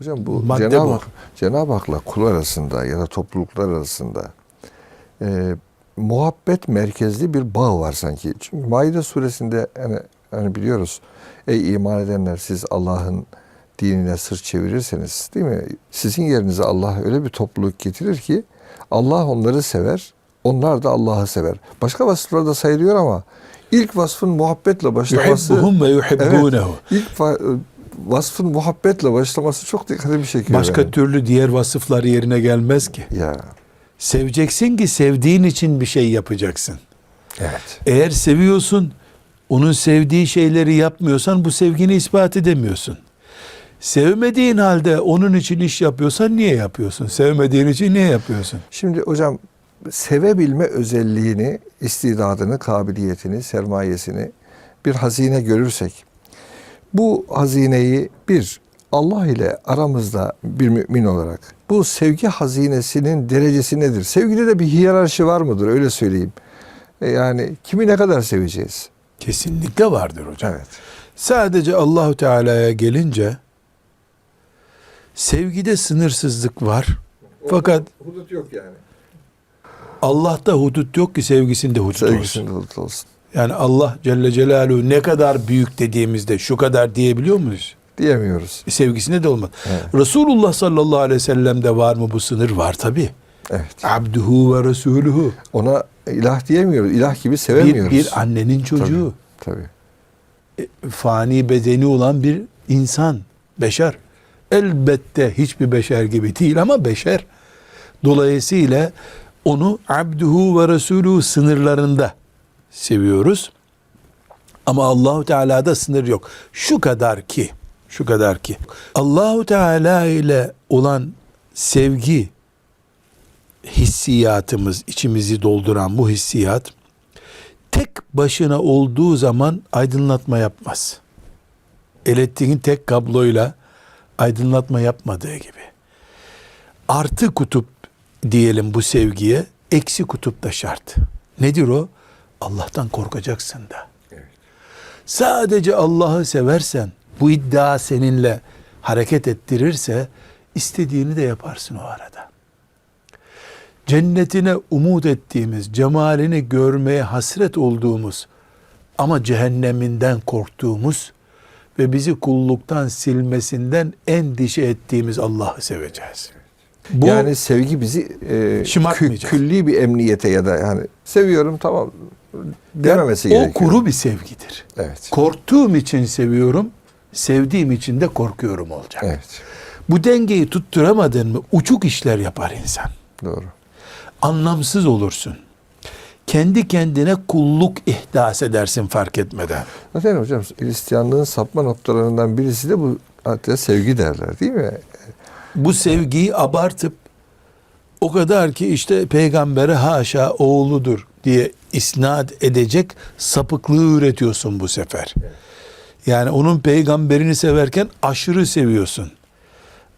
Hocam bu Madde Cenab-ı. Hak, Cenab-ı Hak'la kul arasında ya da topluluklar arasında e, muhabbet merkezli bir bağ var sanki. Çünkü Maide suresinde hani, hani biliyoruz ey iman edenler siz Allah'ın dinine sırt çevirirseniz değil mi? Sizin yerinize Allah öyle bir topluluk getirir ki Allah onları sever, onlar da Allah'ı sever. Başka vasıflar da sayılıyor ama ilk vasfın muhabbetle başlaması Yuhibbuhum ve yuhibbunehu. ilk va- vasfın muhabbetle başlaması çok dikkatimi çekiyor. Başka benim. türlü diğer vasıflar yerine gelmez ki. Ya Seveceksin ki sevdiğin için bir şey yapacaksın. evet. Eğer seviyorsun, onun sevdiği şeyleri yapmıyorsan bu sevgini ispat edemiyorsun. Sevmediğin halde onun için iş yapıyorsan niye yapıyorsun? Sevmediğin için niye yapıyorsun? Şimdi hocam sevebilme özelliğini, istidadını, kabiliyetini, sermayesini bir hazine görürsek bu hazineyi bir Allah ile aramızda bir mümin olarak bu sevgi hazinesinin derecesi nedir? Sevgide de bir hiyerarşi var mıdır? Öyle söyleyeyim. E Yani kimi ne kadar seveceğiz? Kesinlikle vardır hocam. Evet. Sadece Allahu Teala'ya gelince sevgide sınırsızlık var. Fakat hudut yok yani. Allah'ta hudut yok ki sevgisinde hudut olsun. Sevgisinde hudut olsun. Yani Allah Celle Celaluhu ne kadar büyük dediğimizde şu kadar diyebiliyor muyuz? Diyemiyoruz. E, Sevgisinde de olmaz. Evet. Resulullah sallallahu aleyhi ve sellem'de var mı bu sınır? Var tabi. Evet. Abduhu ve Resuluhu. Ona ilah diyemiyoruz. İlah gibi Bir, sevemiyoruz. bir annenin çocuğu. Tabii. E, Fani bedeni olan bir insan, beşer. Elbette hiçbir beşer gibi değil ama beşer. Dolayısıyla onu abduhu ve resulü sınırlarında seviyoruz. Ama Allahu Teala'da sınır yok. Şu kadar ki, şu kadar ki Allahu Teala ile olan sevgi hissiyatımız, içimizi dolduran bu hissiyat tek başına olduğu zaman aydınlatma yapmaz. Elektriğin tek kabloyla aydınlatma yapmadığı gibi. Artı kutup diyelim bu sevgiye, eksi kutup da şart. Nedir o? Allah'tan korkacaksın da. Sadece Allah'ı seversen, bu iddia seninle hareket ettirirse istediğini de yaparsın o arada. Cennetine umut ettiğimiz, cemalini görmeye hasret olduğumuz ama cehenneminden korktuğumuz ve bizi kulluktan silmesinden endişe ettiğimiz Allah'ı seveceğiz. Bu yani sevgi bizi e, kü- külli bir emniyete ya da yani seviyorum tamam dememesi o gerekiyor. kuru bir sevgidir. Evet. Korktuğum için seviyorum, sevdiğim için de korkuyorum olacak. Evet. Bu dengeyi tutturamadın mı uçuk işler yapar insan. Doğru. Anlamsız olursun. Kendi kendine kulluk ihdas edersin fark etmeden. Zaten hocam Hristiyanlığın sapma noktalarından birisi de bu hatta sevgi derler değil mi? Bu sevgiyi abartıp o kadar ki işte peygambere haşa oğludur diye isnat edecek sapıklığı üretiyorsun bu sefer. Yani onun peygamberini severken aşırı seviyorsun.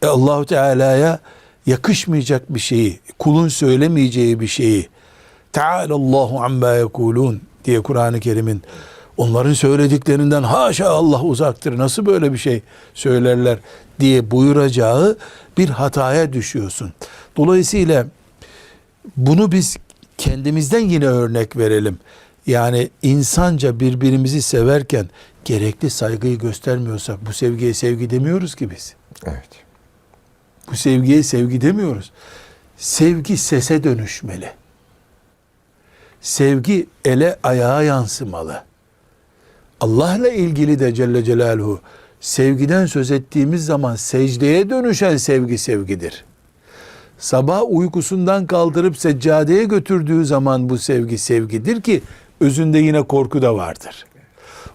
E Allahu Teala'ya yakışmayacak bir şeyi, kulun söylemeyeceği bir şeyi Teala Allahu amma yekulun diye Kur'an-ı Kerim'in onların söylediklerinden haşa Allah uzaktır. Nasıl böyle bir şey söylerler diye buyuracağı bir hataya düşüyorsun. Dolayısıyla bunu biz kendimizden yine örnek verelim. Yani insanca birbirimizi severken gerekli saygıyı göstermiyorsak bu sevgiye sevgi demiyoruz ki biz. Evet. Bu sevgiye sevgi demiyoruz. Sevgi sese dönüşmeli. Sevgi ele ayağa yansımalı. Allah'la ilgili de Celle Celaluhu sevgiden söz ettiğimiz zaman secdeye dönüşen sevgi sevgidir. Sabah uykusundan kaldırıp seccadeye götürdüğü zaman bu sevgi sevgidir ki özünde yine korku da vardır.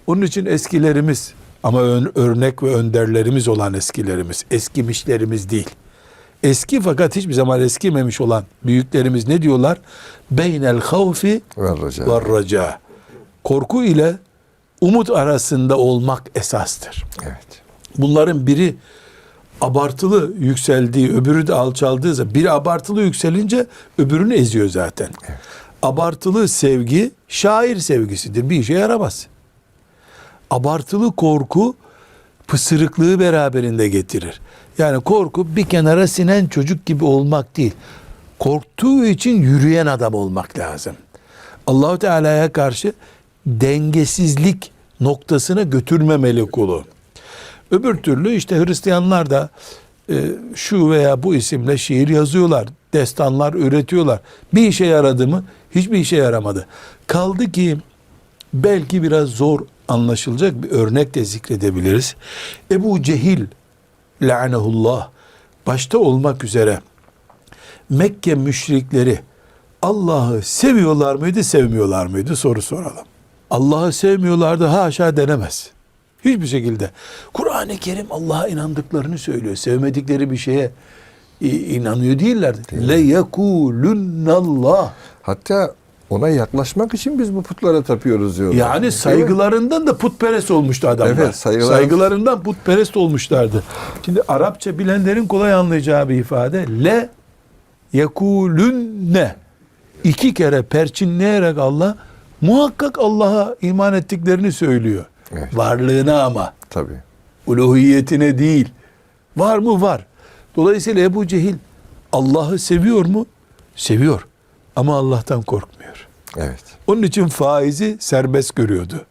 Onun için eskilerimiz ama ön- örnek ve önderlerimiz olan eskilerimiz, eskimişlerimiz değil. Eski fakat hiçbir zaman eskimemiş olan büyüklerimiz ne diyorlar? Beynel havfi ve raca. Korku ile umut arasında olmak esastır. Evet. Bunların biri abartılı yükseldiği, öbürü de alçaldığı zaman biri abartılı yükselince öbürünü eziyor zaten. Abartılı sevgi şair sevgisidir. Bir işe yaramaz. Abartılı korku pısırıklığı beraberinde getirir. Yani korku bir kenara sinen çocuk gibi olmak değil. Korktuğu için yürüyen adam olmak lazım. Allahu Teala'ya karşı dengesizlik noktasına götürmemeli kulu. Öbür türlü işte Hristiyanlar da e, şu veya bu isimle şiir yazıyorlar, destanlar üretiyorlar. Bir işe yaradı mı? Hiçbir işe yaramadı. Kaldı ki belki biraz zor anlaşılacak bir örnek de zikredebiliriz. Ebu Cehil lanehullah başta olmak üzere Mekke müşrikleri Allah'ı seviyorlar mıydı, sevmiyorlar mıydı soru soralım. Allah'ı sevmiyorlardı haşa denemez. Hiçbir şekilde. Kur'an-ı Kerim Allah'a inandıklarını söylüyor. Sevmedikleri bir şeye inanıyor değillerdi. Le yekulunallah. Hatta ona yaklaşmak için biz bu putlara tapıyoruz diyorlar. Yani saygılarından da putperest olmuştu adamlar. Evet, saygılar- Saygılarından putperest olmuşlardı. Şimdi Arapça bilenlerin kolay anlayacağı bir ifade. Le yekulünne. İki kere perçinleyerek Allah muhakkak Allah'a iman ettiklerini söylüyor. Evet. Varlığına ama. Tabii. Uluhiyetine değil. Var mı? Var. Dolayısıyla Ebu Cehil Allah'ı seviyor mu? Seviyor. Ama Allah'tan korkmuyor. Evet. Onun için faizi serbest görüyordu.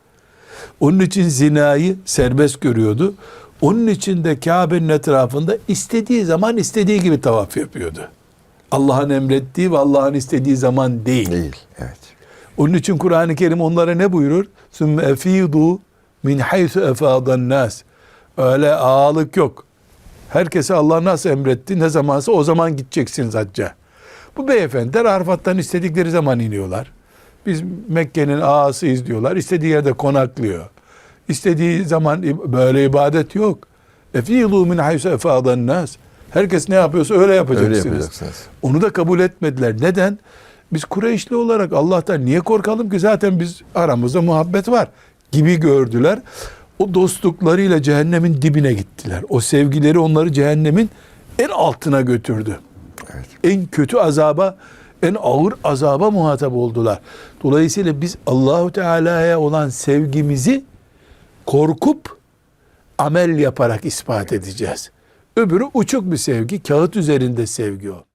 Onun için zinayı serbest görüyordu. Onun için de Kabe'nin etrafında istediği zaman istediği gibi tavaf yapıyordu. Allah'ın emrettiği ve Allah'ın istediği zaman değil. Değil, evet. Onun için Kur'an-ı Kerim onlara ne buyurur? Sümme efidu min haythu efadan nas. Öyle ağalık yok. Herkese Allah nasıl emretti ne zamansa o zaman gideceksiniz hacca. Bu beyefendiler Arafat'tan istedikleri zaman iniyorlar. Biz Mekke'nin ağasıyız diyorlar. İstediği yerde konaklıyor. İstediği zaman böyle ibadet yok. Efilu min haythu efadan nas. Herkes ne yapıyorsa öyle yapacaksınız. Öyle yapacaksınız. Onu da kabul etmediler. Neden? Biz Kureyşli olarak Allah'tan niye korkalım ki zaten biz aramızda muhabbet var gibi gördüler. O dostluklarıyla cehennemin dibine gittiler. O sevgileri onları cehennemin en altına götürdü. Evet. En kötü azaba, en ağır azaba muhatap oldular. Dolayısıyla biz Allahu Teala'ya olan sevgimizi korkup amel yaparak ispat edeceğiz. Öbürü uçuk bir sevgi, kağıt üzerinde sevgi o.